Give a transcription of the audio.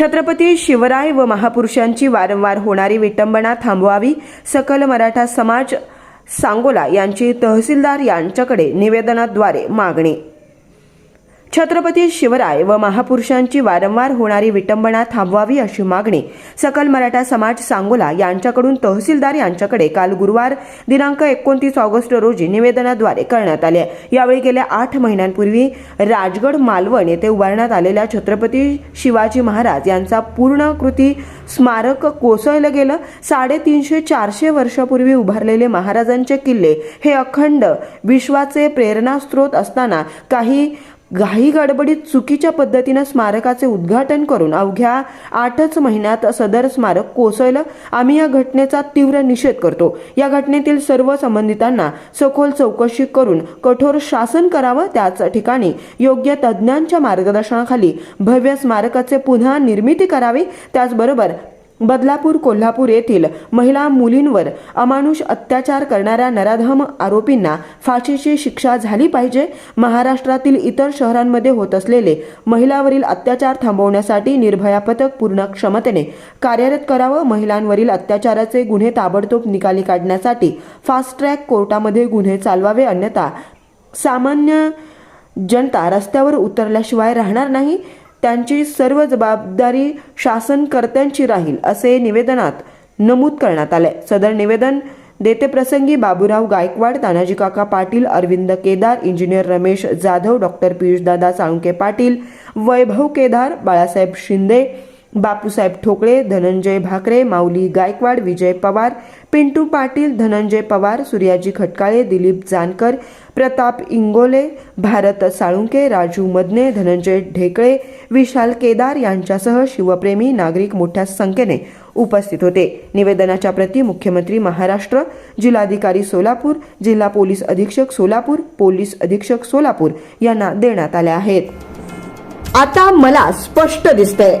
छत्रपती शिवराय व महापुरुषांची वारंवार होणारी विटंबना थांबवावी सकल मराठा समाज सांगोला यांची तहसीलदार यांच्याकडे निवेदनाद्वारे मागणी छत्रपती शिवराय व महापुरुषांची वारंवार होणारी विटंबना थांबवावी अशी मागणी सकल मराठा समाज सांगोला यांच्याकडून तहसीलदार यांच्याकडे काल गुरुवार दिनांक एकोणतीस ऑगस्ट रोजी निवेदनाद्वारे करण्यात आले. यावेळी गेल्या आठ महिन्यांपूर्वी राजगड मालवण येथे उभारण्यात आलेल्या छत्रपती शिवाजी महाराज यांचा पूर्णकृती स्मारक कोसळलं गेलं. साडेतीनशे चारशे वर्षापूर्वी उभारलेले महाराजांचे किल्ले हे अखंड विश्वाचे प्रेरणास्त्रोत असताना काही घाई गडबडीत चुकीच्या पद्धतीनं स्मारकाचे उद्घाटन करून अवघ्या आठच महिन्यात सदर स्मारक कोसळलं. आम्ही या घटनेचा तीव्र निषेध करतो. या घटनेतील सर्व संबंधितांना सखोल चौकशी करून कठोर शासन करावं. त्याच ठिकाणी योग्य तज्ज्ञांच्या मार्गदर्शनाखाली भव्य स्मारकाचे पुन्हा निर्मिती करावी. त्याचबरोबर बदलापूर कोल्हापूर येथील महिला मुलींवर अमानुष अत्याचार करणाऱ्या नराधम आरोपींना फाशीची शिक्षा झाली पाहिजे. महाराष्ट्रातील इतर शहरांमध्ये होत असलेले महिलावरील अत्याचार थांबवण्यासाठी निर्भया पथक पूर्ण क्षमतेने कार्यरत करावं. महिलांवरील अत्याचाराचे गुन्हे ताबडतोब निकाली काढण्यासाठी फास्ट ट्रॅक कोर्टामध्ये गुन्हे चालवावे. अन्यथा सामान्य जनता रस्त्यावर उतरल्याशिवाय राहणार नाही. त्यांची सर्व जबाबदारी शासनकर्त्यांची राहील असे निवेदनात नमूद करण्यात आले. सदर निवेदन देते प्रसंगी बाबूराव गायकवाड तानाजी काका पाटील अरविंद केदार इंजिनियर रमेश जाधव डॉक्टर पियुषदादा साळुंके पाटील वैभव केदार बाळासाहेब शिंदे बापूसाहेब ठोकळे धनंजय भाकरे माऊली गायकवाड विजय पवार पिंटू पाटील धनंजय पवार सूर्याजी खटकाळे दिलीप जानकर प्रताप इंगोले भारत साळुंके राजू मदने धनंजय ढेकळे विशाल केदार यांच्यासह शिवप्रेमी नागरिक मोठ्या संख्येने उपस्थित होते. निवेदनाच्या प्रती मुख्यमंत्री महाराष्ट्र जिल्हाधिकारी सोलापूर जिल्हा पोलीस अधीक्षक सोलापूर पोलीस अधीक्षक सोलापूर यांना देण्यात आल्या आहेत. आता मला स्पष्ट दिसतंय.